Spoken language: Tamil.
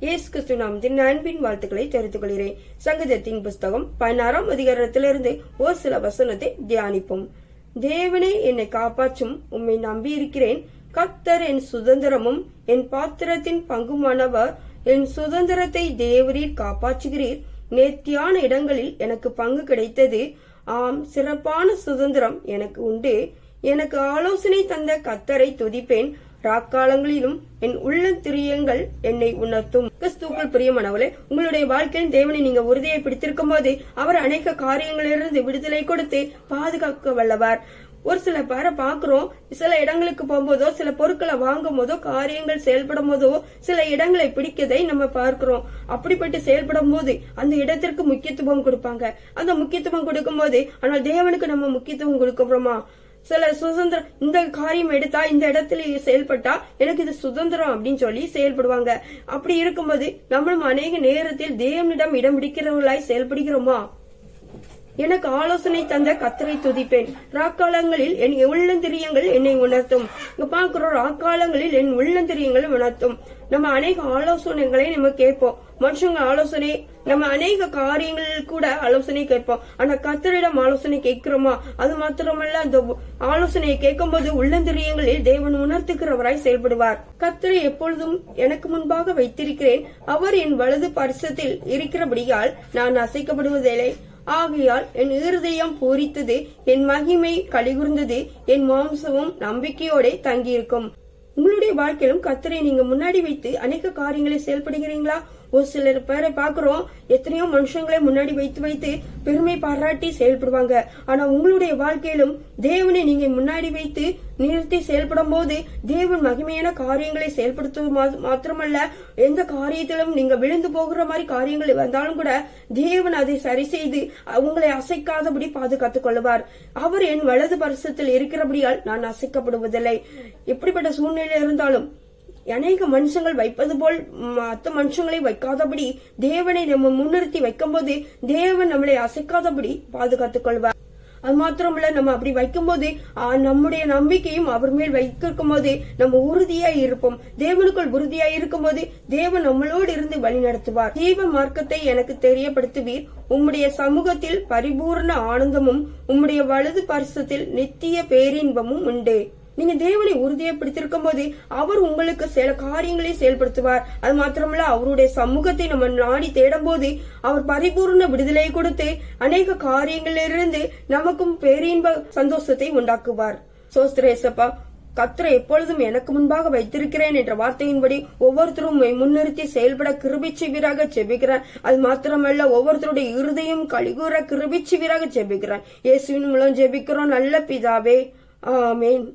இயேசு கிறிஸ்து நாமத்தின் அன்பின் வாழ்த்துக்களை தெரிவித்துக் கொள்கிறேன். சங்கீதத்தின் புஸ்தகம் பதினாறாம் அதிகாரத்திலிருந்து ஒரு சில வசனத்தை தியானிப்போம். தேவனே என்னை காப்பாற்றும் உம்மை நம்பி இருக்கிறேன் கத்தர் என் சுதந்திரமும் என் பாத்திரத்தின் பங்குமானவர். என் சுதந்திரத்தை தேவரீர் காப்பாற்றுகிறீர். நேர்த்தியான இடங்களில் எனக்கு பங்கு கிடைத்தது. ஆம் சிறப்பான சுதந்திரம் எனக்கு உண்டு. எனக்கு ஆலோசனை தந்த கத்தரை துதிப்பேன். ராக்காலங்களிலும் என் உள்ளந்திரியங்கள் என்னை உணர்த்தும். கிறிஸ்துக்கள் பிரியமானவளே உங்களுடைய வாழ்க்கையின் தேவனை நீங்க உறுதியை பிடித்திருக்கும் போது அவர் அநேக காரியங்களிலிருந்து விடுதலை கொடுத்து பாதுகாக்க வல்லவர். ஒரு சில பேரை பாக்குறோம் சில இடங்களுக்கு போகும்போதோ சில பொருட்களை வாங்கும் போதோ காரியங்கள் செயல்படும் போதோ சில இடங்களை பிடிக்கதை நம்ம பார்க்கிறோம். அப்படிப்பட்டு செயல்படும் போது அந்த இடத்திற்கு முக்கியத்துவம் கொடுப்பாங்க. அந்த முக்கியத்துவம் கொடுக்கும் போது ஆனால் தேவனுக்கு நம்ம முக்கியத்துவம் கொடுக்கிறோமா சில சுதந்திரம் இந்த காரியம் எடுத்தா இந்த இடத்துல செயல்பட்டா எனக்கு இது சுதந்திரம் அப்படின்னு சொல்லி செயல்படுவாங்க. அப்படி இருக்கும்போது நம்மளும் அநேக நேரத்தில் தேவனிடம் இடம் பிடிக்கிறவர்களாய் செயல்படுகிறோமா? எனக்கு ஆலோசனை தந்த கத்தரை துதிப்பேன். ராக்காலங்களில் என் உள்ளந்திரியங்கள் என்னை உணர்த்தும். இங்க பாக்குறோம் ராக்காலங்களில் என் உள்ளந்திரியங்கள் உணர்த்தும். நம்ம அநேக ஆலோசனைகளை நம்ம கேட்போம். மனுஷங்க ஆலோசனை நம்ம அநேக காரியங்களில் கூட ஆலோசனை கேட்போம். ஆனா கத்தரிடம் ஆலோசனை கேட்கிறோமா? அது மாத்திரமல்ல அந்த ஆலோசனையை கேட்கும் போது உள்ளந்திரியங்களில் தேவன் உணர்த்துகிறவராய் செயல்படுவார். கத்தரை எப்பொழுதும் எனக்கு முன்பாக வைத்திருக்கிறேன். அவர் என் வலது பரிசத்தில் இருக்கிறபடியால் நான் அசைக்கப்படுவதில்லை. ஆகையால் என் இருதயம் பூரித்தது என் மகிமை கலிகுர்ந்தது என் மாம்சமும் நம்பிக்கையோட தங்கியிருக்கும். உங்களுடைய வாழ்க்கையிலும் கத்தரை நீங்க முன்னாடி வைத்து அநேக காரியங்களை செயல்படுகிறீங்களா ஒரு சிலர் பேரை பாக்குறோம் எத்தனையோ மனுஷங்களை முன்னாடி வைத்து வைத்து பெருமை பாராட்டி செயல்படுவாங்க. ஆனா உங்களுடைய வாழ்க்கையிலும் தேவனை நீங்க முன்னாடி வைத்து நிறுத்தி செயல்படும் போது தேவன் மகிமையான காரியங்களை செயல்படுத்துவது மா- மாத்திரமல்ல எந்த காரியத்திலும் நீங்க விழுந்து போகிற மாதிரி காரியங்கள் வந்தாலும் கூட தேவன் அதை சரி செய்து உங்களை அசைக்காதபடி பாதுகாத்துக் கொள்வார் அவர் என் வலது பரிசத்தில் இருக்கிறபடியால் நான் அசைக்கப்படுவதில்லை. எப்படிப்பட்ட சூழ்நிலை இருந்தாலும் அநேக மனுஷங்கள் வைப்பது போல் மற்ற மனுஷங்களை வைக்காதபடி தேவனை நம்ம முன்னிறுத்தி வைக்கும்போது தேவன் நம்மளை அசைக்காதபடி பாதுகாத்துக் கொள்வார். அது மாத்திரமல்ல நம்ம அப்படி வைக்கும்போது நம்முடைய நம்பிக்கையும் அவர் மேல் வைக்கும் போது நம்ம உறுதியா இருப்போம். தேவனுக்குள் உறுதியாய் இருக்கும்போது தேவன் நம்மளோடு இருந்து வழி நடத்துவார். ஜீவ மார்க்கத்தை எனக்கு தெரியப்படுத்துவீர். உம்முடைய சமூகத்தில் பரிபூர்ண ஆனந்தமும் உம்முடைய வலது பரிசத்தில் நித்திய பேரின்பமும் உண்டு. நீங்க தேவனை உறுதியை பிடித்திருக்கும் போது அவர் உங்களுக்கு சில காரியங்களை செயல்படுத்துவார். அது மாத்திரமல்ல அவருடைய சமூகத்தை நம்ம நாடி தேடும் போது அவர் பரிபூர்ண விடுதலை கொடுத்து அநேக காரியங்களிலிருந்து நமக்கும் பேரின்ப சந்தோஷத்தை உண்டாக்குவார். சோஸ்திரேசப்பா கத்தரை எப்பொழுதும் எனக்கு முன்பாக வைத்திருக்கிறேன் என்ற வார்த்தையின்படி ஒவ்வொருத்தரும் முன்னிறுத்தி செயல்பட கிருபிச்சு வீராக ஜெபிக்கிறேன். அது மாத்திரமல்ல ஒவ்வொருத்தருடைய இருதயம் கழிகூற கிருபிச்சு வீராக ஜெபிக்கிறேன். இயேசுவின் மூலம் ஜெபிக்கிறோம் நல்ல பிதாவே. ஆமேன்.